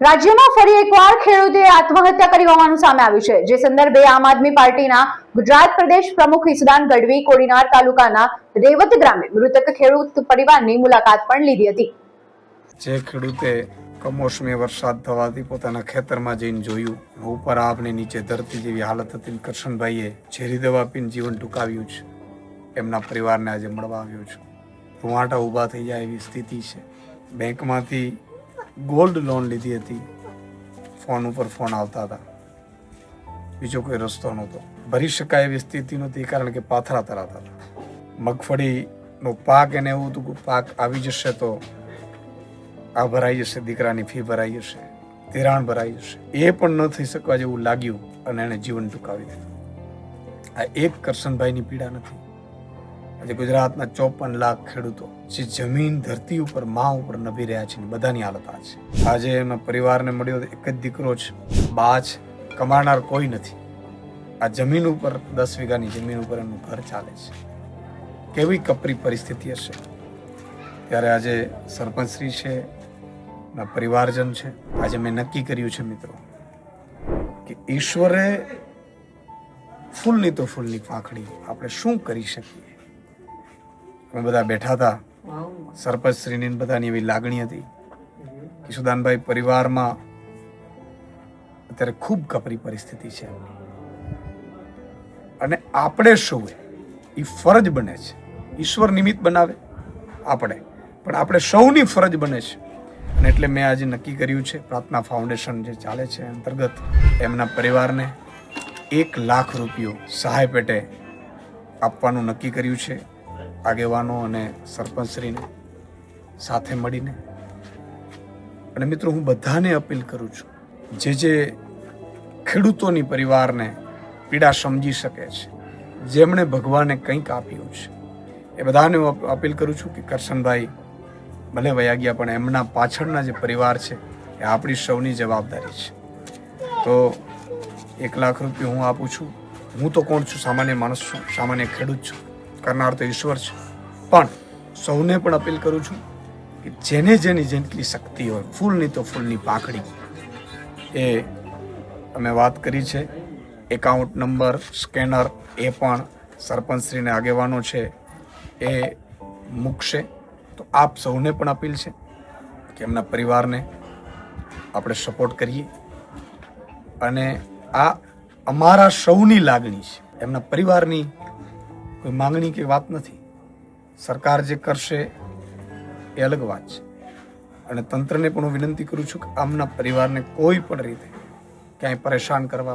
રાજ્યમાં ફરી એકવાર ખેડૂતે આત્મહત્યા કરી હોવાનું સામે આવ્યું છે. જે સંદર્ભે આમ આદમી પાર્ટીના ગુજરાત પ્રદેશ પ્રમુખ ઈસદાન ગઢવી કોડીનાર તાલુકાના રેવત ગ્રામે મૃતક ખેડૂત પરિવારની મુલાકાત પણ લીધી હતી. જે ખેડૂતે કમોસમી વરસાદ થવાથી પોતાના ખેતરમાં જઈને જોયું. ઉપર આપને નીચે ધરતી જેવી હાલત હતી કૃષ્ણભાઈએ ઝેરી દવા પીને જીવન ટૂંકાવ્યું છે. એમના પરિવારને આજે મળવા આવ્યો છું. રૂવાટા ઊભા થઈ જાય એવી સ્થિતિ છે. બેંકમાંથી ગોલ્ડ લોન લીધી હતી. ફોન ઉપર ફોન આવતા હતા. બીજો કોઈ રસ્તો નહોતો. ભરી શકાય એવી સ્થિતિ નહોતી કારણ કે પાથરા તરાતા હતા. મગફળીનો પાક એને એવું હતું કે પાક આવી જશે તો આ ભરાઈ જશે, દીકરાની ફી ભરાઈ જશે, ધિરાણ ભરાઈ જશે. એ પણ ન થઈ શકવા જેવું લાગ્યું અને એને જીવન ટૂંકાવી દીધું. આ એક કરશનભાઈની પીડા નથી. આજે ગુજરાતના ચોપન લાખ ખેડૂતો જે જમીન, ધરતી ઉપર, મા ઉપર નભી રહ્યા છે બધાની હાલત આ છે. આજે એમના પરિવારને મળ્યો એક જ દીકરો છે. બા છે. કમાનાર કોઈ નથી. આ જમીન ઉપર, દસ વીઘાની જમીન ઉપર એમનું ઘર ચાલે છે. કેવી કપરી પરિસ્થિતિ હશે? ત્યારે આજે સરપંચશ્રી છે ના પરિવારજન છે. આજે મેં નક્કી કર્યું છે મિત્રો, કે ઈશ્વરે ફૂલની તો ફૂલની પાંખડી આપણે શું કરી શકીએ? અમે બધા બેઠા હતા. સરપંચશ્રીની બધાની એવી લાગણી હતી કિશોદાનભાઈ પરિવારમાં અત્યારે ખૂબ કપરી પરિસ્થિતિ છે. અને આપણે સૌએ એ ફરજ બને છે. ઈશ્વર નિમિત્ત બનાવે આપણે. પણ આપણે સૌની ફરજ બને છે. અને એટલે મેં આજે નક્કી કર્યું છે પ્રાર્થના ફાઉન્ડેશન જે ચાલે છે અંતર્ગત એમના પરિવારને એક લાખ રૂપિયો સહાય પેટે આપવાનું નક્કી કર્યું છે. આગેવાનો અને સરપંચશ્રીને સાથે મળીને. અને મિત્રો, હું બધાને અપીલ કરું છું, જે જે ખેડૂતોની પરિવારને પીડા સમજી શકે છે, જેમણે ભગવાને કંઈક આપ્યું છે, એ બધાને હું અપીલ કરું છું કે કરશનભાઈ, ભલે વયા ગયા પણ એમના પાછળના જે પરિવાર છે, એ આપણી સૌની જવાબદારી છે. તો એક લાખ રૂપિયા હું આપું છું. હું તો કોણ છું? સામાન્ય માણસ છું, સામાન્ય ખેડૂત છું. કરનાર તો ઈશ્વર છે. પણ સૌને પણ અપીલ કરું છું કે જેને જેની જેટલી શક્તિ હોય, ફૂલની તો ફૂલની પાંખડી. એ અમે વાત કરી છે. એકાઉન્ટ નંબર, સ્કેનર, એ પણ સરપંચશ્રીને આગેવાનો છે. એ મૂકશે. તો આપ સૌને પણ અપીલ છે કે એમના પરિવારને આપણે સપોર્ટ કરીએ. અને આ અમારા સૌની લાગણી છે. એમના પરિવારની કોઈ માંગણી કે વાત નથી. સરકાર જે કરશે એ અલગ વાત છે. અને તંત્રને પણ હું વિનંતી કરું છું કે આમના પરિવારને કોઈ પણ રીતે ક્યાંય પરેશાન કરવા